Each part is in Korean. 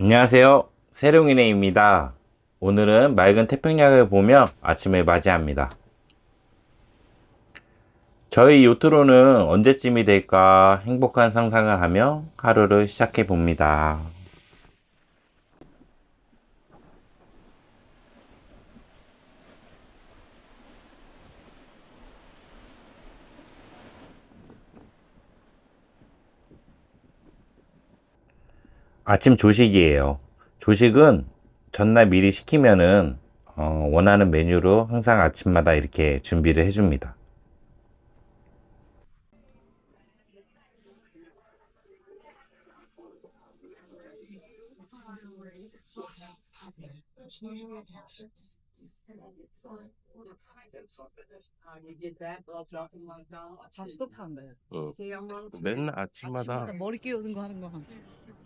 안녕하세요. 세룡이네입니다. 오늘은 맑은 태평양을 보며 아침을 맞이합니다. 저희 요트로는 언제쯤이 될까 행복한 상상을 하며 하루를 시작해 봅니다. 아침 조식이에요. 조식은 전날 미리 시키면은 어, 원하는 메뉴로 항상 아침마다 이렇게 준비를 해줍니다. 다시 똑한데. 어. 맨날 아침마다 머리 끼우는 거 하는 거 한.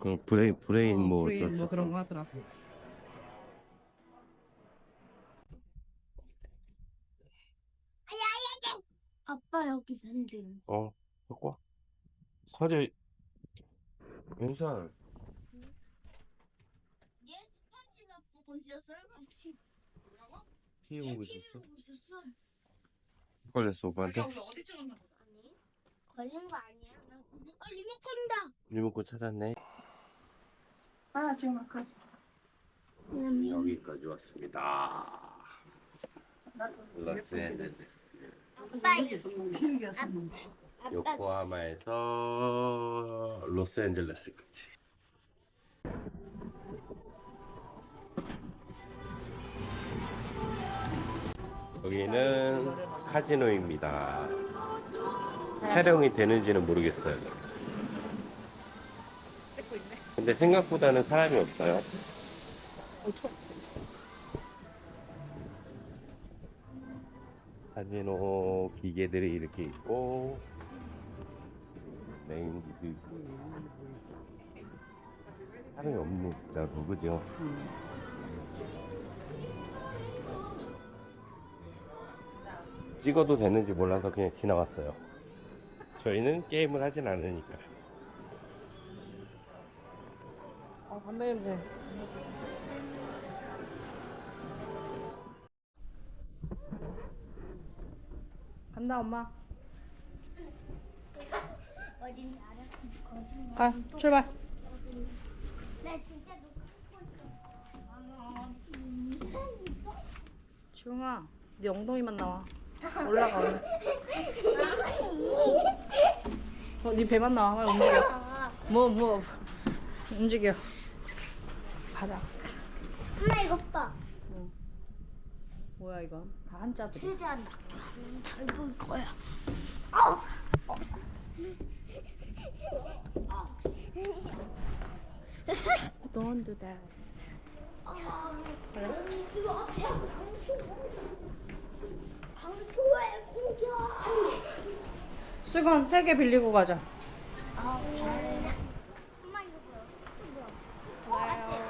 그 브레인 브레인 뭐 프레임 뭐 어쩌고 그런 거 하더라. 아빠 여기 밴드. 어 갖고 설이 괜찮아 얘 스펀지가 보고 있었어요? 같이. 키우고 얘 있었어 있었어. 걸렸어 오빠한테 아니, 걸린 거 아니야. 나 어, 리모컨이다. 리모컨 찾았네 아 지금 아까. 여기까지 왔습니다 로스앤젤레스 아빠, 비행기였었는데. 요코하마에서 로스앤젤레스까지 여기는 카지노입니다. 촬영이 되는지는 모르겠어요. 근데 생각보다는 사람이 없어요. 카지노 기계들이 이렇게 있고 메인기도 있고 사람이 없네 진짜로 그죠? 찍어도 되는지 몰라서 그냥 지나갔어요. 저희는 게임을 하진 않으니까. 아 담배 냄새. 간다 엄마. 가 출발. 나 진짜. 지웅아, 네 엉덩이만 나와. 올라가. 어, 네 배만 나와. 빨리 움직여. 뭐, 뭐. 움직여. 가자. 엄마 이거 봐. 뭐야 이건? 다 한자들. 최대한 잘볼 거야. 아우. Don't do that. 방수의 공격. 수건 세 개 빌리고 가자. 아, 엄마 이거 뭐야?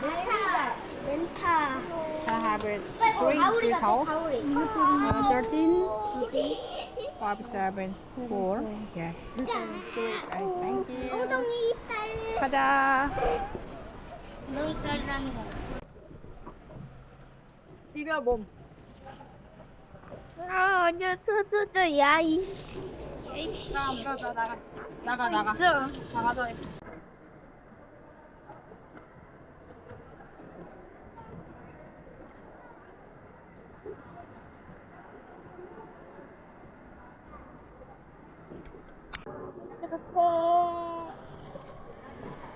멘타. 멘타. 어, Three, three? 가오리. Uh, Thirteen, five, seven, four. Yes. Thank you. 엉덩이 살. 가자. 엉덩이 살이라는 거. 비벼 몸. 아, 아니야, 저저저 야 이. 나가 나가 나가 나가 나가 있어. 나가자.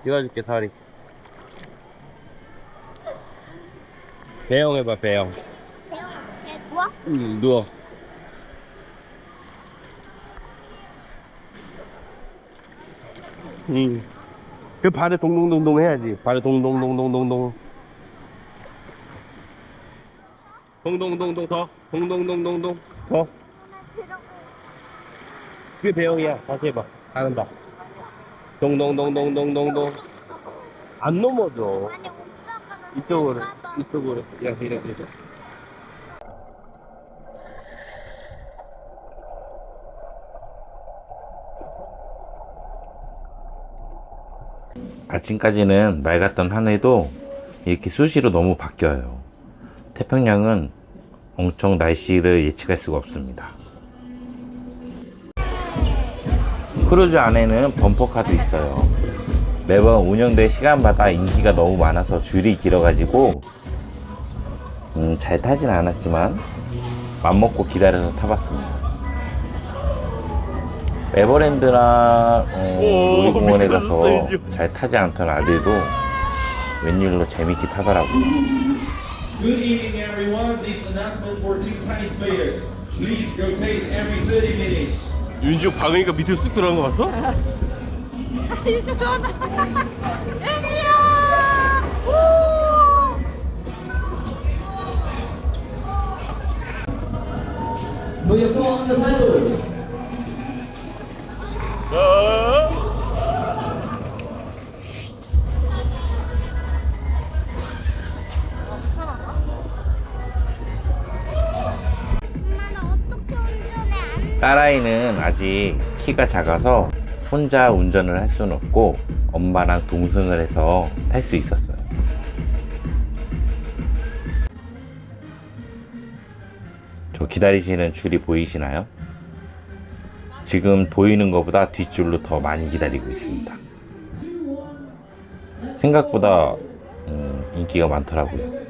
찍어줄게 설이. 배영 해봐 배영. 배영, 배 누워? 응, 누워. 응. 그 발을 동동동동 해야지. 발을 동동동동동동. 동동동동 더. 동동동동동 더. 그게 배영이야. 다시 해봐. 잘한다. 동동동동동동동. 안 넘어져. 아니, 오빠가 나 이쪽으로. 이쪽으로. 야, 이렇게, 이렇게. 아침까지는 맑았던 하늘도 이렇게 수시로 너무 바뀌어요. 태평양은 엄청 날씨를 예측할 수가 없습니다. 크루즈 안에는 범퍼카도 있어요. 매번 운영될 시간마다 인기가 너무 많아서 줄이 길어가지고 음, 잘 타진 않았지만 맘먹고 기다려서 타봤습니다. 에버랜드나 어, 오, 놀이공원에 가서. 잘 타지 않던 아들도 웬일로 재밌게 타더라고요. Good evening, everyone. This announcement for two tennis players. Please rotate every 30 minutes. 윤주 박으니까 밑으로 쑥 들어간 거 봤어? 진짜 좋아한다. foot on the pedal. 엄마 딸아이는 아직 키가 작아서 혼자 운전을 할 수는 없고 엄마랑 동승을 해서 탈 수 있었어요. 저 기다리시는 줄이 보이시나요? 지금 보이는 것보다 뒷줄로 더 많이 기다리고 있습니다. 생각보다 음, 인기가 많더라고요.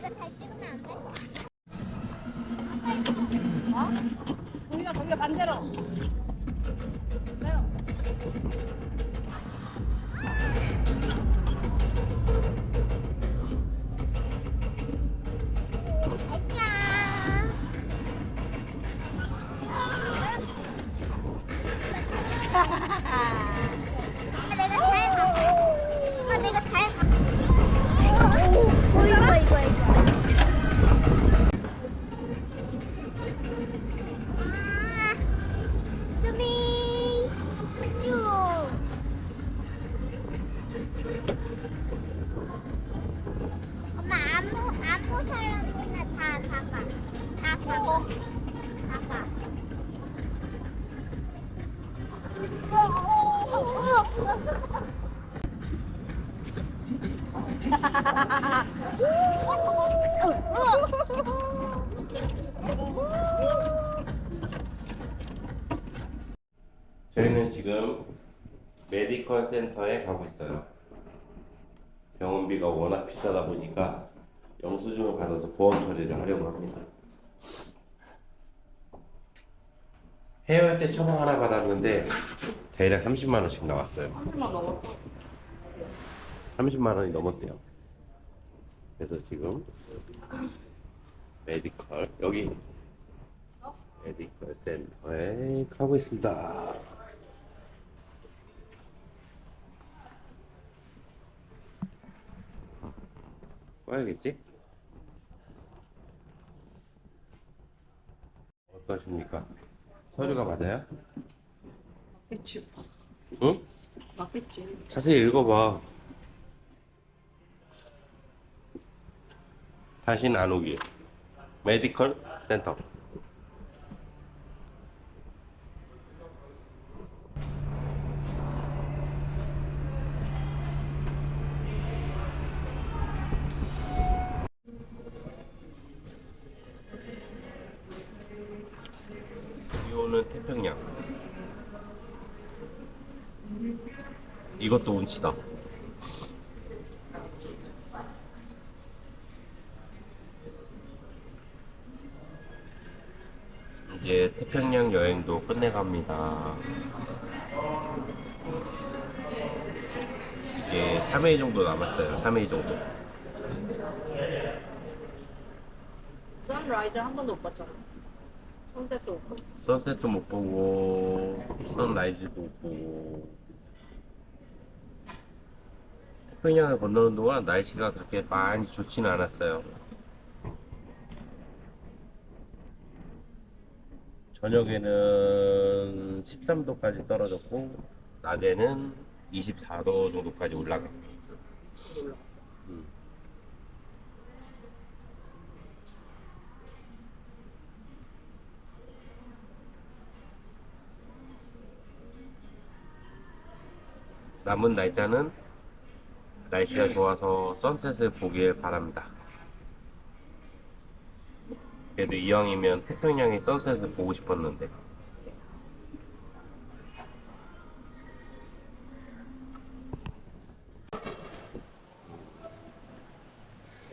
내가 잘 찍으면 안 돼? 돌려 돌려 반대로. 안녕. 저희는 지금 메디컬 센터에 가고 있어요. 병원비가 워낙 비싸다 보니까 영수증을 받아서 보험 처리를 하려고 합니다. 해열제 처방 하나 받았는데 대략 30만 원씩 나왔어요. 한번 넘었어. 30만 원이 넘었대요. 그래서 지금 메디컬 여기 메디컬 센터에 가고 있습니다. 꺼야겠지? 어떠십니까? 서류가 맞아요? 그치. 응? 맞겠지. 자세히 읽어봐. 다시는 안 오기. 메디컬 센터. 비 오는 태평양. 이것도 운치다. 이제 태평양 여행도 끝내갑니다. 이제 3회 정도 남았어요. 3회 정도. 선라이즈 한 번도 못 봤잖아. 선셋도 못 봤. 선셋도 못 보고 선라이즈도 못 보고 태평양을 건너는 동안 날씨가 그렇게 많이 좋지는 않았어요. 저녁에는 13도까지 떨어졌고 낮에는 24도 정도까지 올라가. 음. 남은 날짜는 날씨가 좋아서 선셋을 보길 바랍니다. 그래도 이왕이면 태평양의 선셋을 보고 싶었는데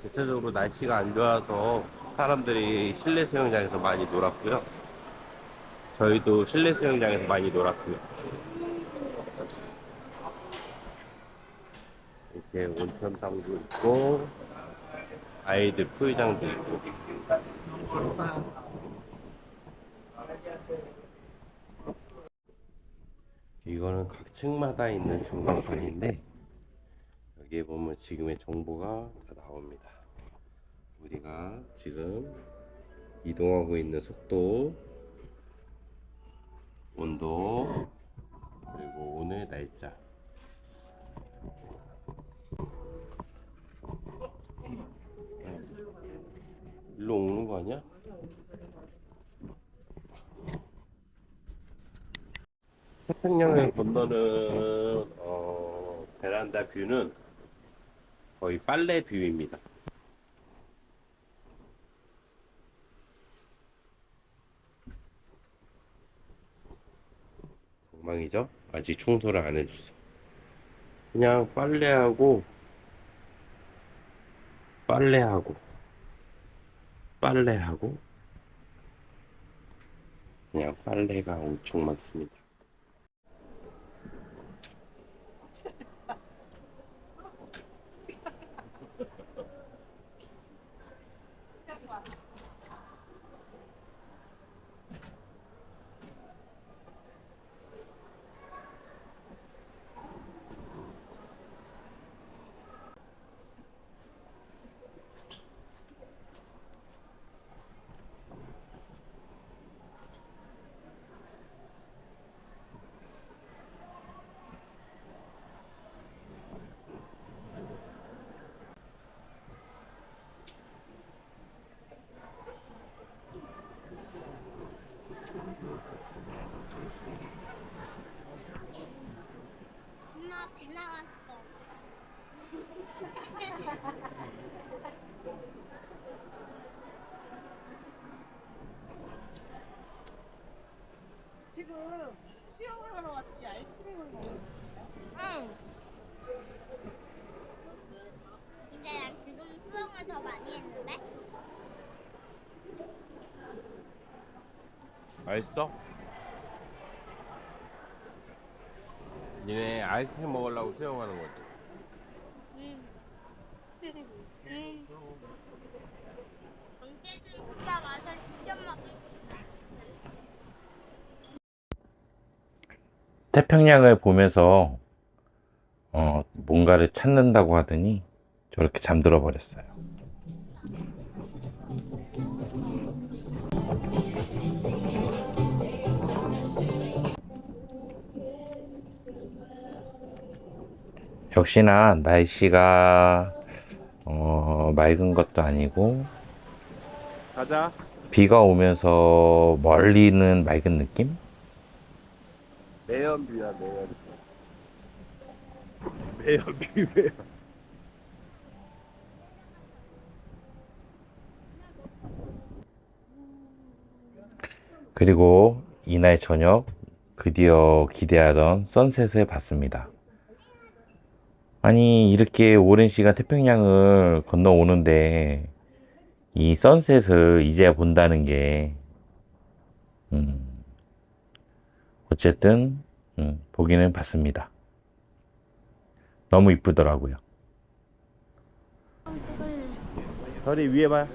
대체적으로 날씨가 안 좋아서 사람들이 실내 수영장에서 많이 놀았고요. 저희도 실내 수영장에서 많이 놀았고요. 이렇게 온천탕도 있고 아이들 풀장도 있고 이거는 각 층마다 있는 전광판인데 여기에 보면 지금의 정보가 다 나옵니다. 우리가 지금 이동하고 있는 속도, 온도, 그리고 오늘 날짜. 일로 오는 거 아니야? 태평양을 건너는 어, 베란다 뷰는 거의 빨래 뷰입니다. 엉망이죠? 아직 청소를 안 해줬어. 그냥 빨래하고 빨래하고 빨래하고 그냥 빨래가 엄청 많습니다. 엄마 배 나왔어. 지금 수영을 하러 왔지 아이스크림을 먹는 응. 근데 난 지금 수영을 더 많이 했는데? 맛있어? 니네 아이스크림 먹으려고 수영하는 거지? 태평양을 보면서 어, 뭔가를 찾는다고 하더니 저렇게 잠들어 버렸어요. 역시나 날씨가 어, 맑은 것도 아니고 가자. 비가 오면서 멀리는 맑은 느낌? 매연뷰야 매연. 매연뷰 매연. 그리고 이날 저녁 드디어 기대하던 선셋을 봤습니다. 아니, 이렇게 오랜 시간 태평양을 건너오는데, 이 선셋을 이제야 본다는 게, 음, 어쨌든, 음, 보기는 봤습니다. 너무 이쁘더라고요. 서리 위에 봐.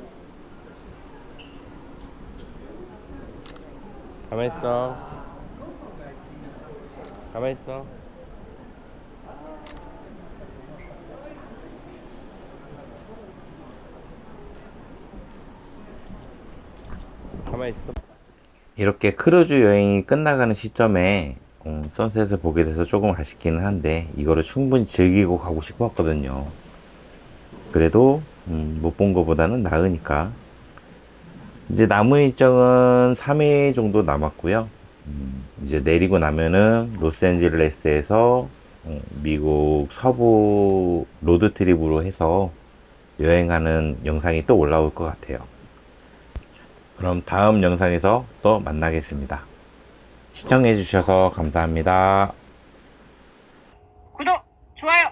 가만 있어. 가만 있어. 가만 있어. 이렇게 크루즈 여행이 끝나가는 시점에 음, 선셋을 보게 돼서 조금 아쉽기는 한데 이거를 충분히 즐기고 가고 싶었거든요. 그래도 음, 못본 것보다는 나으니까 이제 남은 일정은 3일 정도 남았고요. 음, 이제 내리고 나면은 로스앤젤레스에서 음, 미국 서부 로드트립으로 해서 여행하는 영상이 또 올라올 것 같아요. 그럼 다음 영상에서 또 만나겠습니다. 시청해주셔서 감사합니다. 구독, 좋아요